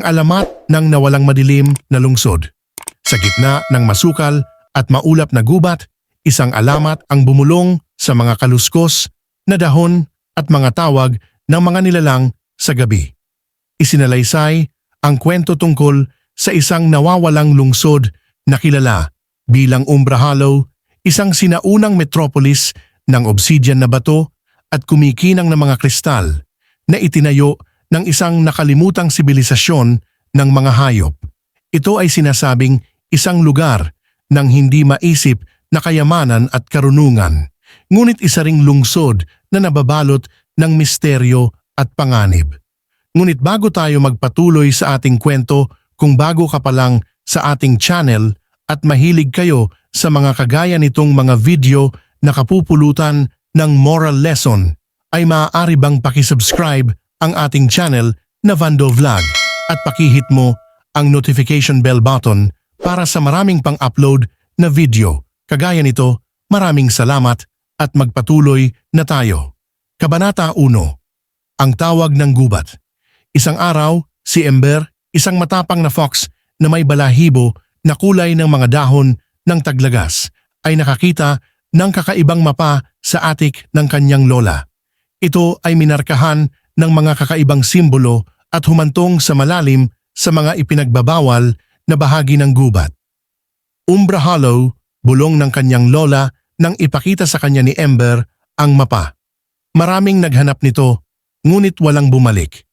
ang alamat ng nawalang madilim na lungsod. Sa gitna ng masukal at maulap na gubat, isang alamat ang bumulong sa mga kaluskos na dahon at mga tawag ng mga nilalang sa gabi. Isinalaysay ang kwento tungkol sa isang nawawalang lungsod na kilala bilang Umbra Hollow, isang sinaunang metropolis ng obsidian na bato at kumikinang na mga kristal na itinayo ng isang nakalimutang sibilisasyon ng mga hayop. Ito ay sinasabing isang lugar ng hindi maisip na kayamanan at karunungan, ngunit isa ring lungsod na nababalot ng misteryo at panganib. Ngunit bago tayo magpatuloy sa ating kwento, kung bago ka pa lang sa ating channel at mahilig kayo sa mga kagaya nitong mga video na kapupulutan ng moral lesson, ay maaari bang pakisubscribe ang ating channel na Vando Vlog at pakihit mo ang notification bell button para sa maraming pang-upload na video. Kagaya nito, maraming salamat at magpatuloy na tayo. Kabanata 1 Ang tawag ng gubat Isang araw, si Ember, isang matapang na fox na may balahibo na kulay ng mga dahon ng taglagas, ay nakakita ng kakaibang mapa sa atik ng kanyang lola. Ito ay minarkahan ng mga kakaibang simbolo at humantong sa malalim sa mga ipinagbabawal na bahagi ng gubat. Umbra Hollow, bulong ng kanyang lola nang ipakita sa kanya ni Ember ang mapa. Maraming naghanap nito, ngunit walang bumalik.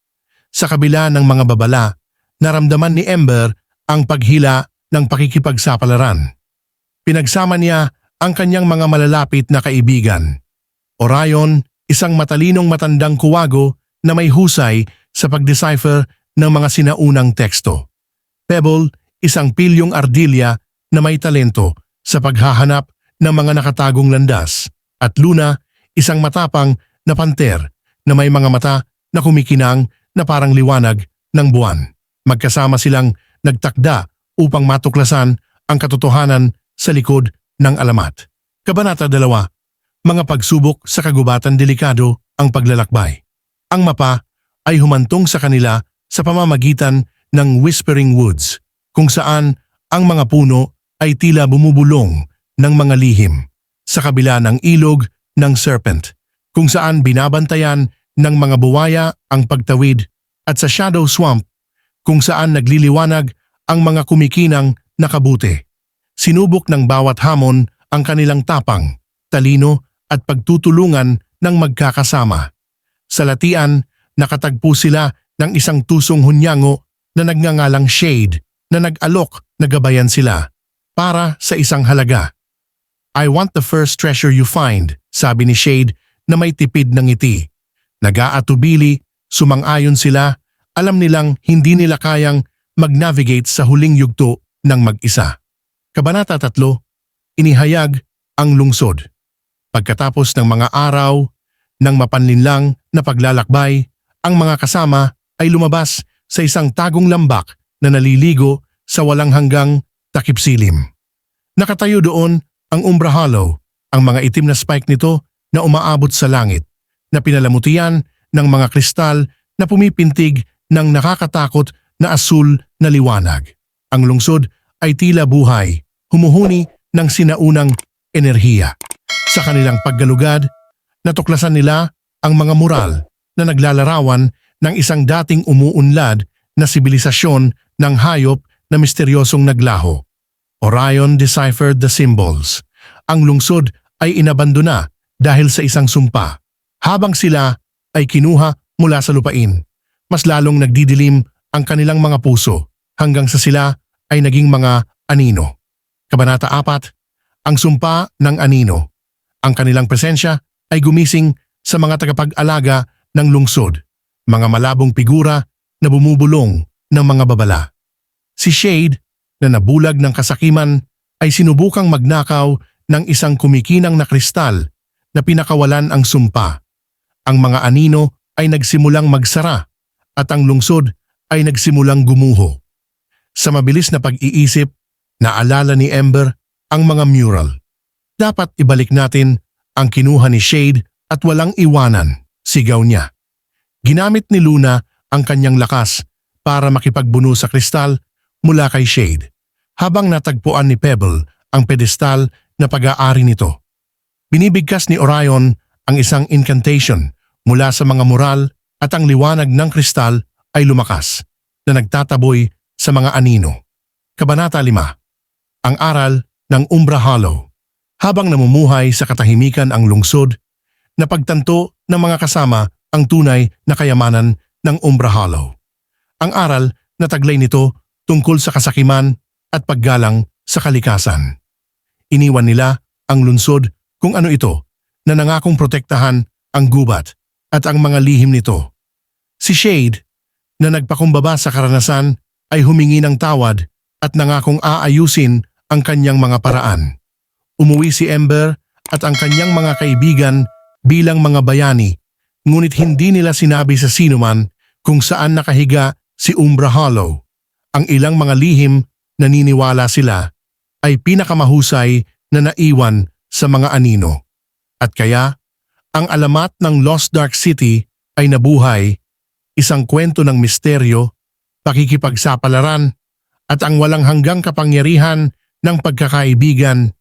Sa kabila ng mga babala, naramdaman ni Ember ang paghila ng pakikipagsapalaran. Pinagsama niya ang kanyang mga malalapit na kaibigan. Orion, isang matalinong matandang kuwago na may husay sa pag-decipher ng mga sinaunang teksto. Pebble, isang pilyong ardilya na may talento sa paghahanap ng mga nakatagong landas. At Luna, isang matapang na panter na may mga mata na kumikinang na parang liwanag ng buwan. Magkasama silang nagtakda upang matuklasan ang katotohanan sa likod ng alamat. Kabanata 2. Mga pagsubok sa kagubatan delikado ang paglalakbay. Ang mapa ay humantong sa kanila sa pamamagitan ng Whispering Woods, kung saan ang mga puno ay tila bumubulong ng mga lihim sa kabila ng ilog ng serpent, kung saan binabantayan ng mga buwaya ang pagtawid at sa Shadow Swamp, kung saan nagliliwanag ang mga kumikinang nakabuti. Sinubok ng bawat hamon ang kanilang tapang, talino at pagtutulungan ng magkakasama. Sa latian, nakatagpo sila ng isang tusong hunyango na nagngangalang Shade na nag-alok na gabayan sila para sa isang halaga. I want the first treasure you find, sabi ni Shade na may tipid ng ngiti. Nag-aatubili, sumang-ayon sila, alam nilang hindi nila kayang mag-navigate sa huling yugto ng mag-isa. Kabanata 3, inihayag ang lungsod. Pagkatapos ng mga araw ng mapanlinlang na paglalakbay, ang mga kasama ay lumabas sa isang tagong lambak na naliligo sa walang hanggang takip silim. Nakatayo doon ang Umbra Hollow, ang mga itim na spike nito na umaabot sa langit, na pinalamutian ng mga kristal na pumipintig ng nakakatakot na asul na liwanag. Ang lungsod ay tila buhay, humuhuni ng sinaunang enerhiya. Sa kanilang paggalugad, natuklasan nila ang mga mural na naglalarawan ng isang dating umuunlad na sibilisasyon ng hayop na misteryosong naglaho. Orion deciphered the symbols. Ang lungsod ay inabandona dahil sa isang sumpa. Habang sila ay kinuha mula sa lupain, mas lalong nagdidilim ang kanilang mga puso hanggang sa sila ay naging mga anino. Kabanata 4, ang sumpa ng anino. Ang kanilang presensya ay gumising sa mga tagapag-alaga ng lungsod, mga malabong figura na bumubulong ng mga babala. Si Shade, na nabulag ng kasakiman, ay sinubukang magnakaw ng isang kumikinang na kristal na pinakawalan ang sumpa. Ang mga anino ay nagsimulang magsara at ang lungsod ay nagsimulang gumuho. Sa mabilis na pag-iisip, naalala ni Ember ang mga mural. Dapat ibalik natin ang kinuha ni Shade at walang iwanan, sigaw niya. Ginamit ni Luna ang kanyang lakas para makipagbuno sa kristal mula kay Shade, habang natagpuan ni Pebble ang pedestal na pag-aari nito. Binibigkas ni Orion ang isang incantation mula sa mga mural at ang liwanag ng kristal ay lumakas na nagtataboy sa mga anino. Kabanata 5 Ang Aral ng Umbra Hollow Habang namumuhay sa katahimikan ang lungsod, napagtanto ng mga kasama ang tunay na kayamanan ng Umbra Hollow. Ang aral na taglay nito tungkol sa kasakiman at paggalang sa kalikasan. Iniwan nila ang lungsod kung ano ito na nangakong protektahan ang gubat at ang mga lihim nito. Si Shade, na nagpakumbaba sa karanasan, ay humingi ng tawad at nangakong aayusin ang kanyang mga paraan. Umuwi si Ember at ang kanyang mga kaibigan bilang mga bayani, ngunit hindi nila sinabi sa sinuman kung saan nakahiga si Umbra Hollow. Ang ilang mga lihim naniniwala sila ay pinakamahusay na naiwan sa mga anino. At kaya, ang alamat ng Lost Dark City ay nabuhay, isang kwento ng misteryo, pakikipagsapalaran, at ang walang hanggang kapangyarihan ng pagkakaibigan